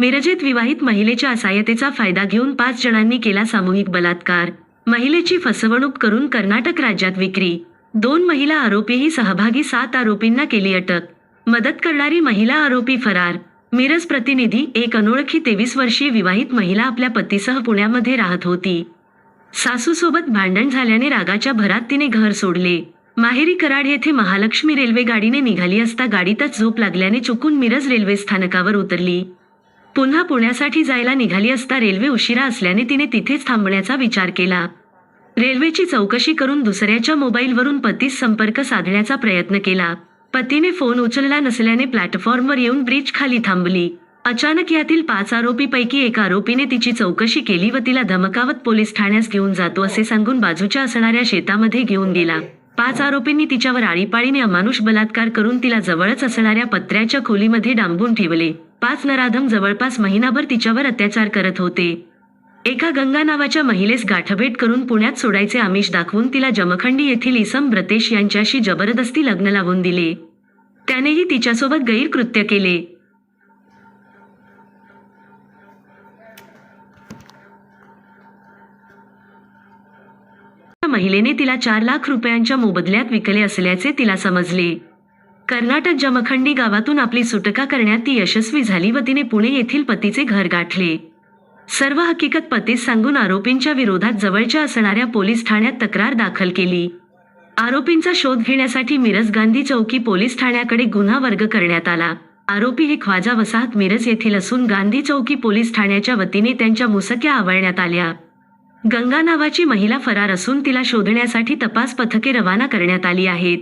मिरजेत विवाहित महिलेच्या असायतेचा फायदा घेऊन पाच जणांनी केला सामूहिक बलात्कार. महिलेची फसवणूक करून कर्नाटक राज्यात विक्री. दोन महिला आरोपीही सहभागी सात आरोपींना केली अटक. मदत करणारी महिला आरोपी फरार. मिरज प्रतिनिधी एक अनोळखी तेवीस वर्षीय विवाहित महिला आपल्या पतीसह पुण्यामध्ये राहत होती. सासूसोबत भांडण झाल्याने रागाच्या भरात तिने घर सोडले. माहेरी कराड येथे महालक्ष्मी रेल्वे गाडीने निघाली असता गाडीतच झोप लागल्याने चुकून मिरज रेल्वे स्थानकावर उतरली. पुन्हा पुण्यासाठी जायला निघाली असता रेल्वे उशिरा असल्याने तिने तिथेच थांबण्याचा विचार केला. रेल्वेची चौकशी करून दुसऱ्याच्या मोबाईलवरून पतीस संपर्क साधण्याचा प्रयत्न केला. पतीने फोन उचलला नसल्याने प्लॅटफॉर्मवर येऊन ब्रिज खाली थांबली. अचानक यातील पाच आरोपीपैकी एका आरोपीने तिची चौकशी केली व तिला धमकावत पोलीस ठाण्यास घेऊन जातो असे सांगून बाजूच्या असणाऱ्या शेतामध्ये घेऊन गेला. पाच आरोपींनी तिच्यावर आळीपाळीने अमानुष बलात्कार करून तिला जवळच असणाऱ्या पत्र्याच्या खोलीमध्ये डांबून ठेवले. पाच नराधम जवळपास महिनाभर तिच्यावर अत्याचार करत होते. एका गंगा नावाच्या महिलेस गाठभेट करून पुण्यात सोडायचे आमिष दाखवून तिला जमखंडी येथील इसम ब्रतेश यांच्याशी जबरदस्ती लग्न लावून दिले. त्यानेही तिच्यासोबत गैरकृत्य केले. महिलेने तिला चार लाख रुपयांच्या मोबदल्यात विकले असल्याचे तिला समजले. कर्नाटक जमखंडी गावातून आपली सुटका करण्यात ती यशस्वी झाली व तिने पुणे येथील पतीचे घर गाठले. सर्व हकीकत पतीस सांगून आरोपींच्या विरोधात जवळच्या असणाऱ्या पोलीस ठाण्यात तक्रार दाखल केली. आरोपींचा शोध घेण्यासाठी मिरज गांधी चौकी पोलीस ठाण्याकडे गुन्हा वर्ग करण्यात आला. आरोपी हे ख्वाजा वसाहत मिरज येथील असून गांधी चौकी पोलीस ठाण्याच्या वतीने त्यांच्या मुसक्या आवळण्यात आल्या. गंगा नावाची महिला फरार असून तिला शोधण्यासाठी तपास पथके रवाना करण्यात आली आहेत.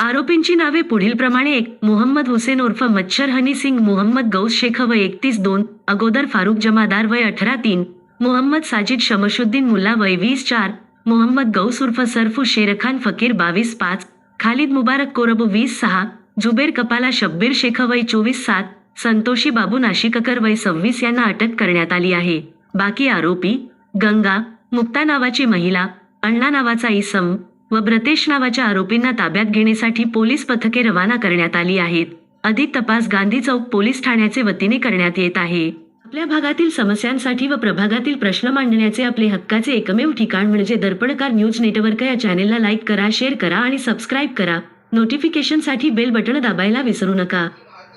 आरोपींची नावे पुढीलप्रमाणे एक मोहम्मद हुसेन उर्फ मच्छर हनी सिंग मोहम्मद गौस शेख वय एकतीस दोन अगोदर फारुख जमादार वय अठरा तीन मोहम्मद साजिद शमशुद्दीन मुल्ला वय वीस चार मोहम्मद गौस उर्फ सरफू शेरखान फकीर बावीस पाच खालिद मुबारक कोरबू वीस सहा जुबेर कपाला शब्बीर शेख वय चोवीस सात संतोषी बाबू नाशिककर वय सव्वीस यांना अटक करण्यात आली आहे. बाकी आरोपी गंगा मुक्ता नावाची महिला अण्णा नावाचा इसम व ब्रतेश नावाच्या आरोपींना ताब्यात घेण्यासाठी पोलीस पथके रवाना करण्यात आली आहेत. अधिक तपास गांधी चौक पोलीस ठाण्याचे वतीने करण्यात येत आहे. आपल्या भागातील समस्यांसाठी व प्रभागातील प्रश्न मांडण्याचे आपले हक्काचे एकमेव ठिकाण म्हणजे दर्पणकार न्यूज नेटवर्क या चॅनेलला लाईक करा शेअर करा आणि सबस्क्राईब करा. नोटिफिकेशनसाठी बेल बटण दाबायला विसरू नका.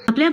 आपल्या